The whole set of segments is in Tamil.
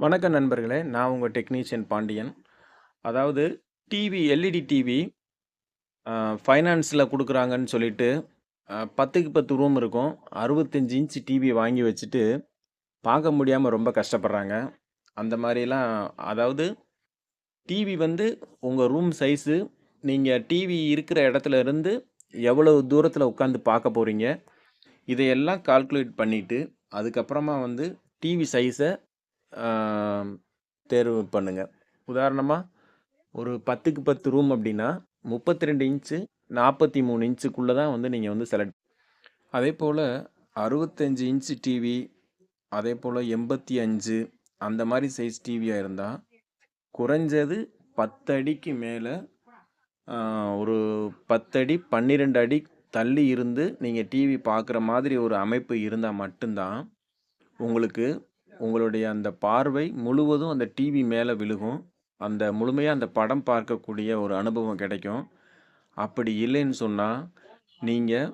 வணக்கம் நண்பர்களே நான் உங்கள் டெக்னீஷியன் பாண்டியன். அதாவது டிவி எல்இடி டிவி ஃபைனான்ஸில் கொடுக்குறாங்கன்னு சொல்லிட்டு பத்துக்கு பத்து ரூம் இருக்கும். அறுபத்தஞ்சி இன்ச் டிவி வாங்கி வச்சுட்டு பார்க்க முடியாமல் ரொம்ப கஷ்டப்படுறாங்க. அந்த மாதிரிலாம் அதாவது டிவி வந்து உங்கள் ரூம் சைஸு நீங்கள் டிவி இருக்கிற இடத்துல இருந்து எவ்வளவு தூரத்தில் உட்காந்து பார்க்க போகிறீங்க இதையெல்லாம் கால்குலேட் பண்ணிவிட்டு அதுக்கப்புறமா வந்து டிவி சைஸை தேர்வு பண்ணுங்கள் உதாரணமாக ஒரு பத்துக்கு பத்து ரூம் அப்படின்னா முப்பத்தி ரெண்டு இன்ச்சு நாற்பத்தி மூணு இன்ச்சுக்குள்ளே தான் வந்து நீங்கள் வந்து செலக்ட் அதே போல் அறுபத்தஞ்சு இன்ச்சு டிவி அதே போல் எண்பத்தி அஞ்சு அந்த மாதிரி சைஸ் டிவியாக இருந்தால் குறைஞ்சது பத்து அடிக்கு மேலே ஒரு பத்தடி பன்னிரெண்டு அடி தள்ளி இருந்து நீங்கள் டிவி பார்க்குற மாதிரி ஒரு அமைப்பு இருந்தால் மட்டும்தான் உங்களுக்கு உங்களுடைய அந்த பார்வை முழுவதும் அந்த டிவி மேலே விழுகும். அந்த முழுமையாக அந்த படம் பார்க்கக்கூடிய ஒரு அனுபவம் கிடைக்கும். அப்படி இல்லைன்னு சொன்னால் நீங்கள்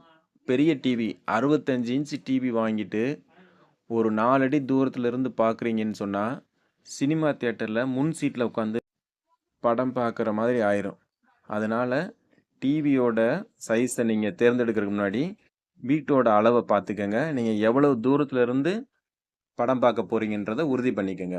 பெரிய டிவி அறுபத்தஞ்சு இன்ச்சு டிவி வாங்கிட்டு ஒரு நாலடி தூரத்தில் இருந்து பார்க்குறீங்கன்னு சொன்னால் சினிமா தேட்டரில் முன் சீட்டில் உட்காந்து படம் பார்க்குற மாதிரி ஆயிரும். அதனால் டிவியோட சைஸை நீங்கள் தேர்ந்தெடுக்கிறதுக்கு முன்னாடி வீட்டோட அளவை பார்த்துக்கங்க. நீங்கள் எவ்வளவு தூரத்தில் இருந்து படம் பார்க்க போறீங்கன்றதை உறுதி பண்ணிக்கங்க.